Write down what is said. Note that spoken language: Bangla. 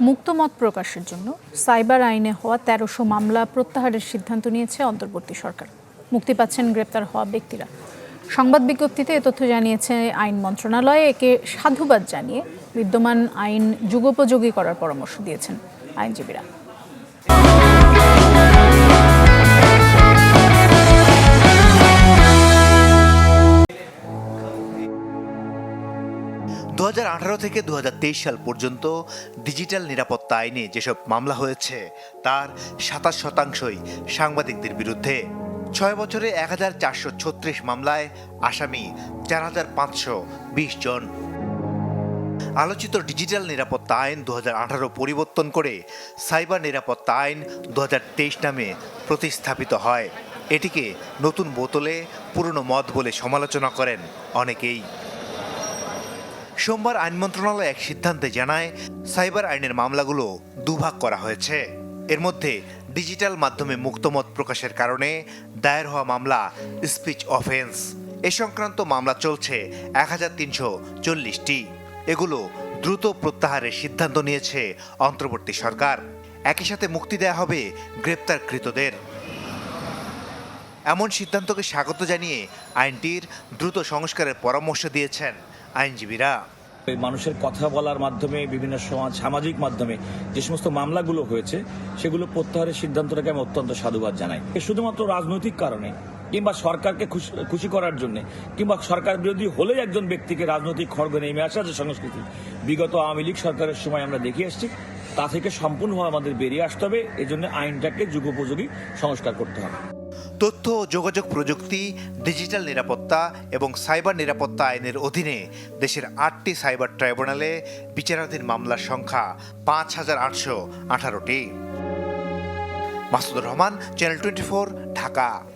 মুক্তমত প্রকাশের জন্য সাইবার আইনে হওয়া তেরোশো মামলা প্রত্যাহারের সিদ্ধান্ত নিয়েছে অন্তর্বর্তী সরকার। মুক্তি পাচ্ছেন, গ্রেপ্তার হওয়া ব্যক্তিরা। সংবাদ বিজ্ঞপ্তিতে এ তথ্য জানিয়েছে আইন মন্ত্রণালয়। একে সাধুবাদ জানিয়ে বিদ্যমান আইন যুগোপযোগী করার পরামর্শ দিয়েছেন আইনজীবীরা। দু হাজার আঠারো থেকে দু হাজার তেইশ সাল পর্যন্ত ডিজিটাল নিরাপত্তা আইনে যেসব মামলা হয়েছে, তার সাতাশ শতাংশই সাংবাদিকদের বিরুদ্ধে। ছয় বছরে এক হাজার চারশো ছত্রিশ মামলায় আসামি চার হাজার পাঁচশো বিশ জন। আলোচিত ডিজিটাল নিরাপত্তা আইন দু হাজার আঠারো পরিবর্তন করে সাইবার নিরাপত্তা আইন দু হাজার তেইশ নামে প্রতিস্থাপিত হয়। এটিকে নতুন বোতলে পুরনো মদ বলে সমালোচনা করেন অনেকেই। সোমবার আইন মন্ত্রণালয় এক সিদ্ধান্তে জানায়, সাইবার আইনের মামলাগুলো দুভাগ করা হয়েছে। এর মধ্যে ডিজিটাল মাধ্যমে মুক্তমত প্রকাশের কারণে দায়ের হওয়া মামলা স্পিচ অফেন্স। এ সংক্রান্ত মামলা চলছে এক হাজার তিনশো চল্লিশটি। এগুলো দ্রুত প্রত্যাহারের সিদ্ধান্ত নিয়েছে অন্তর্বর্তী সরকার। একই সাথে মুক্তি দেয়া হবে গ্রেপ্তারকৃতদের। এমন সিদ্ধান্তকে স্বাগত জানিয়ে আইনটির দ্রুত সংস্কারের পরামর্শ দিয়েছেন আইনজীবীরা। মানুষের কথা বলার মাধ্যমে, বিভিন্ন সমাজ, সামাজিক মাধ্যমে যে সমস্ত মামলাগুলো হয়েছে, সেগুলো প্রত্যাহারের সিদ্ধান্তটাকে আমি অত্যন্ত সাধুবাদ জানাই। শুধুমাত্র রাজনৈতিক কারণে, কিংবা সরকারকে খুশি করার জন্য, কিংবা সরকার বিরোধী হলেই একজন ব্যক্তিকে রাজনৈতিক খড়গ নেমে আসা যে সংস্কৃতি। বিগত আওয়ামী লীগ সরকারের সময় আমরা দেখে আসছি তা থেকে সম্পূর্ণভাবে আমাদের বেরিয়ে আসতে হবে। এজন্য আইনটাকে যুগোপযোগী সংস্কার করতে হবে। তথ্য, যোগাযোগ প্রযুক্তি, ডিজিটাল নিরাপত্তা এবং সাইবার নিরাপত্তা আইনের অধীনে দেশের আটটি সাইবার ট্রাইব্যুনালে বিচারাধীন মামলার সংখ্যা পাঁচ হাজার আটশো আঠারোটি। Masudur Rahman channel twenty Dhaka.